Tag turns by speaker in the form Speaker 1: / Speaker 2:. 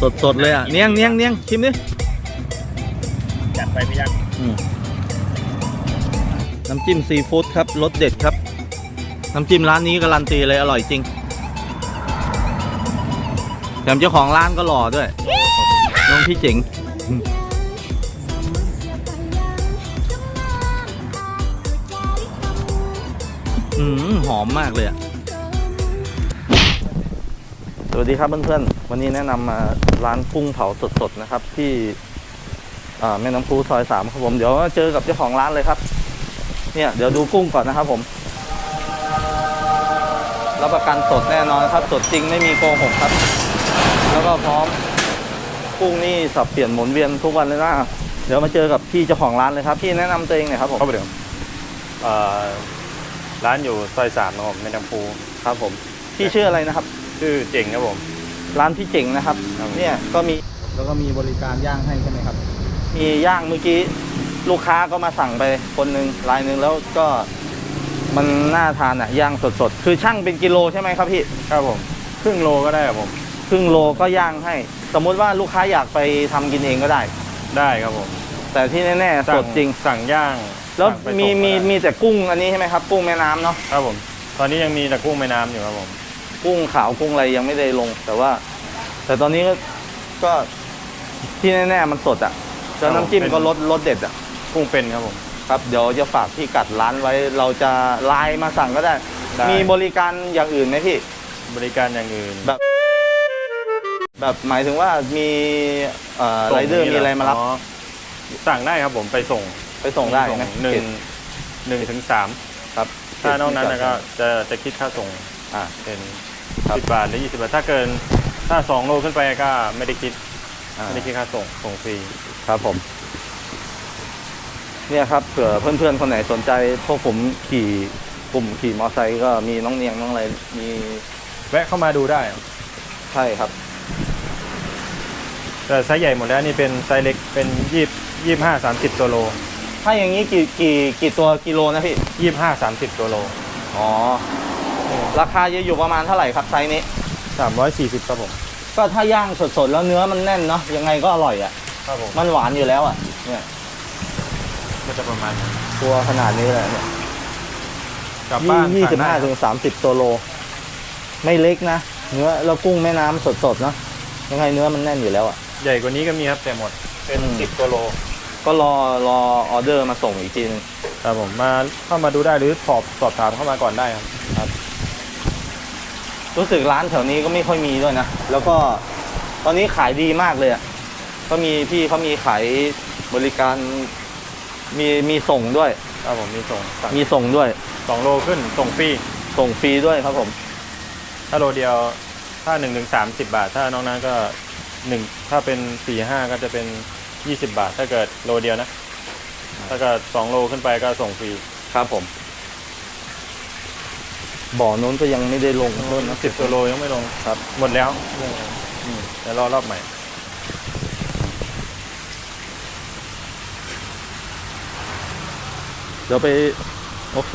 Speaker 1: สดสดๆเลยอะ เนียงเนียงเนียงชิมดิ
Speaker 2: จัดไปไม่ยัง
Speaker 1: อืมน้ำจิ้มซีฟู้ดครับรสเด็ดครับ น้ำจิ้มร้านนี้การันตีเลยอร่อยจริงแถมเจ้าของร้านก็หล่อด้วยน้องพี่เจ๋งอืมอืมหอมมากเลยอะส วัสดีครับเพื่อนๆ วันนี้แนะนำมาร้านกุ้งเผาสดๆนะครับ ที่อ่าแม่น้ำพูซอยสามครับผมเดี๋ยวเจอกับเจ้าของร้านเลยครับ เนี่ยเดี๋ยวดูกุ้งก่อนนะครับผมรับประกันสดแน่นอนครับ สดจริงไม่มีโกหกครับ แล้วก็พร้อมกุ้งนี่สับเปลี่ยนหมุนเวียนทุกวันเลยนะเดี๋ยวมาเจอกับพี่เจ้าของร้านเลยครับพี่แนะนำตัวเองหน่อยครับผม
Speaker 2: เข้าไปเดี๋ยวเอ่อร้านอยู่ซอยสามนะครับผมแม่น้ำพู
Speaker 1: ครับผมพี่ชื่ออะไรนะครับ
Speaker 2: ชื่อเจ๋งครับผม
Speaker 1: ร้านพี่เจ๋งนะครับ
Speaker 2: ครับ
Speaker 1: เนี่ยก็มีแล้วก็มีบริการย่างให้ใช่ไหมครับ มีย่างเมื่อกี้ลูกค้าก็มาสั่งไปคนหนึ่งรายหนึ่งแล้วก็มันน่าทานอะย่างสดๆ คือช่างเป็นกิโลใช่ไหมครับพี่
Speaker 2: ครับผม ครึ่งโลก็ได้ครับผม
Speaker 1: ครึ่งโลก็ย่างให้ สมมุติว่าลูกค้าอยากไปทำกินเองก็ได้
Speaker 2: ได้ครับผม
Speaker 1: แต่ที่แน่ๆสดจริง
Speaker 2: สั่งย่าง
Speaker 1: แล้ว
Speaker 2: สั่งไป
Speaker 1: มี
Speaker 2: ส่งก็
Speaker 1: มี
Speaker 2: ได้
Speaker 1: มีแต่กุ้งอันนี้ใช่ไหมครับ กุ้งแม่น้ำเนาะ
Speaker 2: ครับผม ตอนนี้ยังมีตะกุ้งแม่น้ำอยู่ครับผม
Speaker 1: กุ้งขาวกุ้งอะไรยังไม่ได้ลง แต่ว่า แต่ตอนนี้ก็ก็ที่แน่ๆมันสดอะแล้วน้ำจิ้มก็รสรสเด็ดอะ
Speaker 2: กุ้งเป็นครับผม
Speaker 1: ครับเดี๋ยวจะฝากพี่กัดร้านไว้ เราจะไลน์มาสั่งก็ได้
Speaker 2: ได้
Speaker 1: มีบริการอย่างอื่นไหมพี่
Speaker 2: บริการอย่างอื่น
Speaker 1: แบบ แบบหมายถึงว่ามีเอ่อไรเดอร์มีอะไรมารับ
Speaker 2: สั่งได้ครับผมไปส่ง
Speaker 1: ไปส่งได้ไหม
Speaker 2: หนึ่งหนึ่งถึงสาม
Speaker 1: ครับ
Speaker 2: ถ้านอกนั้นนะก็จะจะคิดค่าส่ง
Speaker 1: อ่า
Speaker 2: เป็น
Speaker 1: ครับ
Speaker 2: สิบบาทหรือยี่สิบบาทถ้าเกินถ้าสองโลขึ้นไปก็ไม่ได้คิด
Speaker 1: อ่า
Speaker 2: ไม่ได้คิดค่าส่งส่งฟรี
Speaker 1: ครับผม เนี่ยครับเผื่อเพื่อนๆคนไหนสนใจพวกผมขี่กลุ่มขี่มอเตอร์ไซค์ก็มีน้องเนียงน้องอะไรมี
Speaker 2: แวะเข้ามาดูได้
Speaker 1: ใช่ครับ
Speaker 2: แต่ไซส์ใหญ่หมดแล้วนี่เป็นไซส์เล็กเป็นยี่ยี่ห้าสามสิบตัวโล
Speaker 1: ถ้าอย่างนี้กี่กี่กี่ตัวกิโลนะพี่
Speaker 2: ยี่ห้าสามสิบตัวโล
Speaker 1: อ๋อราคาจะอยู่ประมาณเท่าไหร่ครับไซส์นี้
Speaker 2: สามร้อยสี่สิบครับผม
Speaker 1: ก็ถ้าย่างสดๆแล้วเนื้อมันแน่นเนาะยังไงก็อร่อยอะ
Speaker 2: ครับผม
Speaker 1: มันหวานอยู่แล้วอะเนี่ย
Speaker 2: ก็จะประมาณนั้น
Speaker 1: ตัวขนาดนี้เลยเนี่ย
Speaker 2: กลับบ้าน
Speaker 1: ยี่สิบ
Speaker 2: ท
Speaker 1: ห้าน
Speaker 2: ได้
Speaker 1: ถึงสามสิบตัวโล ไม่เล็กนะเนื้อแล้วกุ้งแม่น้ำสดๆเนาะยังไงเนื้อมันแน่นอยู่แล้วอะ
Speaker 2: ใหญ่กว่านี้ก็มีครับแต่หมดเป็น
Speaker 1: อืม
Speaker 2: สิบตัวโล
Speaker 1: ก็รอรอออเดอร์มาส่งอีกทีนึง
Speaker 2: ครับผมมาเข้ามาดูได้หรือสอบสอบถามเข้ามาก่อนได้ครับ
Speaker 1: รู้สึกร้านแถวนี้ก็ไม่ค่อยมีด้วยนะ แล้วก็ตอนนี้ขายดีมากเลยอะก็มีพี่เขามีขายบริการมีมีส่งด้วย
Speaker 2: ครับผมมีส่งสั่ง
Speaker 1: มีส่งด้วย
Speaker 2: สองโลขึ้นส่งฟรี
Speaker 1: ส่งฟรีด้วยครับผม
Speaker 2: ถ้าโลเดียวถ้าหนึ่งถึงสามสิบบาท ถ้านอกนั้นก็หนึ่งถ้าเป็นสี่ห้าก็จะเป็น ยี่สิบบาท ถ้าเกิดโลเดียวนะ ถ้าเกิดสองโลขึ้นไปก็ส่งฟรี
Speaker 1: ครับผม บ่อนู้นก็ยังไม่ได้ลงต้นนะ
Speaker 2: สิบตัวโลยังไม่ลง
Speaker 1: ครับ
Speaker 2: หมดแล้วอืมเดี๋ยวรอรอบใหม่
Speaker 1: เดี๋ยวไป โอเค